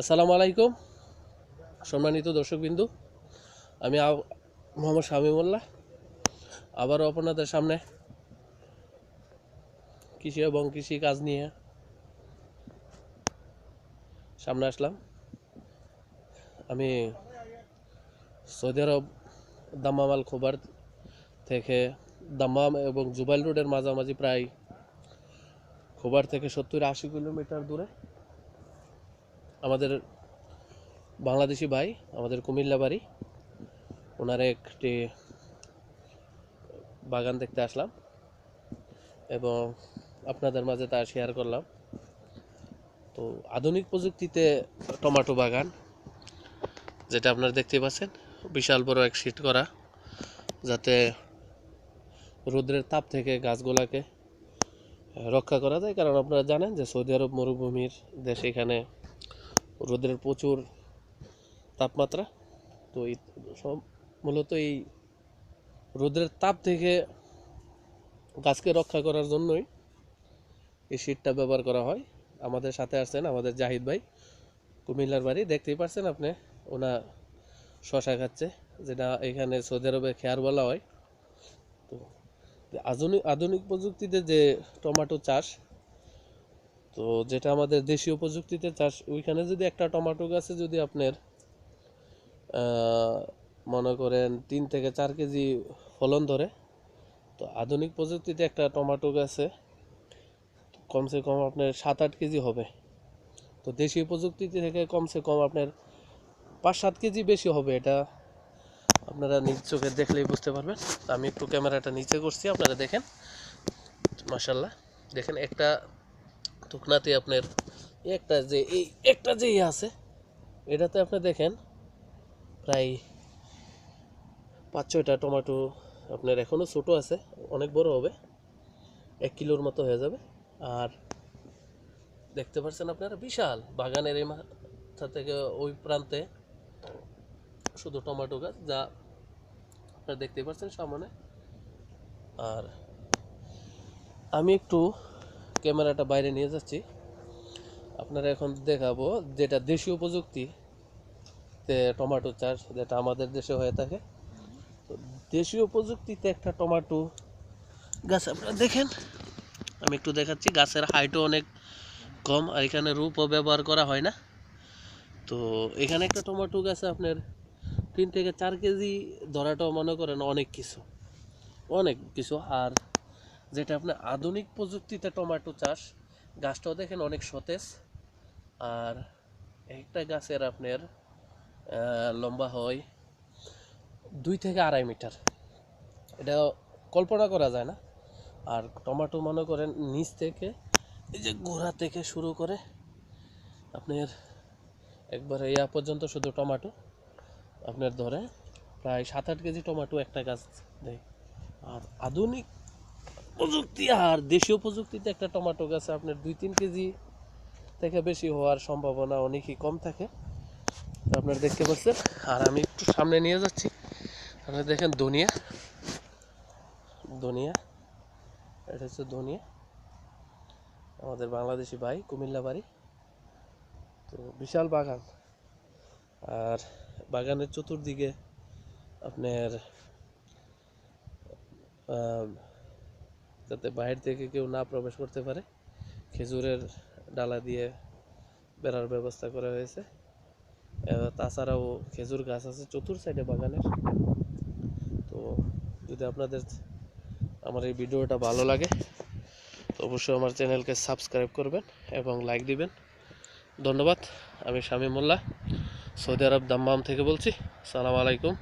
আসসালামু আলাইকুম, সম্মানিত দর্শকবিন্দু। আমি মোহাম্মদ শামিমুল্লাহ। আবারও আপনাদের সামনে কৃষি এবং কৃষি কাজ নিয়ে সামনে আসলাম। আমি সৌদি আরব দাম্মামাল খোবার থেকে দাম্মাম এবং জুবাইল রোডের মাঝামাঝি প্রায় খোবার থেকে সত্তর আশি কিলোমিটার দূরে আমাদের বাংলাদেশি ভাই, আমাদের কুমিল্লা বাড়ি। ওনার একটি বাগান দেখতে আসলাম এবং আপনাদের মাঝে তা শেয়ার করলাম। তো আধুনিক প্রযুক্তিতে টমেটো বাগান, যেটা আপনারা দেখতে পাচ্ছেন, বিশাল বড় এক শীট করা, যাতে রোদ্রের তাপ থেকে গাছগুলাকে রক্ষা করা যায়। কারণ আপনারা জানেন যে সৌদি আরব মরুভূমির দেশ এখানে রোদের প্রচুর তাপমাত্রা। তো এই সব মূলত এই রোদের তাপ থেকে গাছকে রক্ষা করার জন্যই এই শীটটা ব্যবহার করা হয়। আমাদের সাথে আসছেন আমাদের জাহিদ ভাই, কুমিল্লার বাড়ি। দেখতেই পারছেন আপনি, ওনা শশা খাচ্ছে, যেটা এখানে সৌদি আরবে খেয়ার বলা হয়। তো আধুনিক আধুনিক প্রযুক্তিতে যে টমেটো চাষ তো যেটা আমাদের দেশীয় প্রযুক্তিতে চাষ ওইখানে যদি একটা টমেটো গাছে যদি আপনার মনে করেন তিন থেকে চার কেজি ফলন ধরে, তো আধুনিক প্রযুক্তিতে একটা টমেটো গাছে কমসে কম আপনার সাত আট কেজি হবে। তো দেশীয় প্রযুক্তি থেকে কমসে কম আপনার পাঁচ সাত কেজি বেশি হবে এটা আপনারা নিজ চোখে দেখলেই বুঝতে পারবেন। আমি একটু ক্যামেরাটা নিচে করছি, আপনারা দেখেন। মাসাল্লাহ দেখেন একটা টুকনাতে আপনার একটা যে এই একটা যে ইয়ে আছে, এটাতে আপনি দেখেন প্রায় পাঁচ ছয়টা টমেটো আপনার এখনও ছোটো আছে, অনেক বড় হবে, এক কিলোর মতো হয়ে যাবে। আর দেখতে পাচ্ছেন আপনারা, বিশাল বাগানের এই মাথা থেকে ওই প্রান্তে শুধু টমেটো গাছ যা আপনারা দেখতে পাচ্ছেন সামনে। আর আমি একটু ক্যামেরাটা বাইরে নিয়ে যাচ্ছি। আপনারা এখন দেখাবো যেটা দেশীয় প্রযুক্তিতে টমেটো চাষ যেটা আমাদের দেশে হয়ে থাকে। তো দেশীয় প্রযুক্তিতে একটা টমেটো গাছ আপনারা দেখেন। আমি একটু দেখাচ্ছি, গাছের হাইটও অনেক কম আর এখানে রূপও ব্যবহার করা হয় না। তো এখানে একটা টমেটো গাছে আপনার তিন থেকে চার কেজি ধরাটাও মনে করেন অনেক কিছু অনেক কিছু। আর যেটা আপনার আধুনিক প্রযুক্তিতে টমেটো চাষ। গাছটাও দেখেন অনেক সতেজ। আর একটা গাছের আপনার লম্বা হয় দুই থেকে আড়াই মিটার। এটা কল্পনা করা যায় না। আর টমেটো মনে করেন নিচ থেকে, এই যে গোড়া থেকে শুরু করে আপনার একবারে ইয়া পর্যন্ত শুধু টমেটো আপনার ধরে। প্রায় সাত আট কেজি টমেটো একটা গাছ দেয়। আর আধুনিক প্রযুক্তি আর দেশীয় প্রযুক্তিতে একটা টমেটো গাছে আপনার দুই তিন কেজি থেকে বেশি হওয়ার সম্ভাবনা অনেকই কম থাকে। আপনারা দেখতে পাচ্ছেন। আর আমি একটু সামনে নিয়ে যাচ্ছি। আপনারা দেখেন ধনিয়া। ধনিয়া। এটা হচ্ছে ধনিয়া। আমাদের বাংলাদেশি ভাই, কুমিল্লা বাড়ি। তো বিশাল বাগান। আর বাগানের চতুর্দিকে আপনার যাতে বাইরে থেকে কেউ না প্রবেশ করতে পারে। খেজুরের ডালা দিয়ে বেড়ার ব্যবস্থা করা হয়েছে। তাছাড়াও খেজুর গাছ আছে চতুর সাইডে বাগানের। তো যদি আপনাদের আমার এই ভিডিওটা ভালো লাগে, তো অবশ্যই আমার চ্যানেলকে সাবস্ক্রাইব করবেন এবং লাইক দিবেন। ধন্যবাদ। আমি স্বামী শামীমুল্লাহ সৌদি আরব দাম্মাম থেকে বলছি, সালাম আলাইকুম।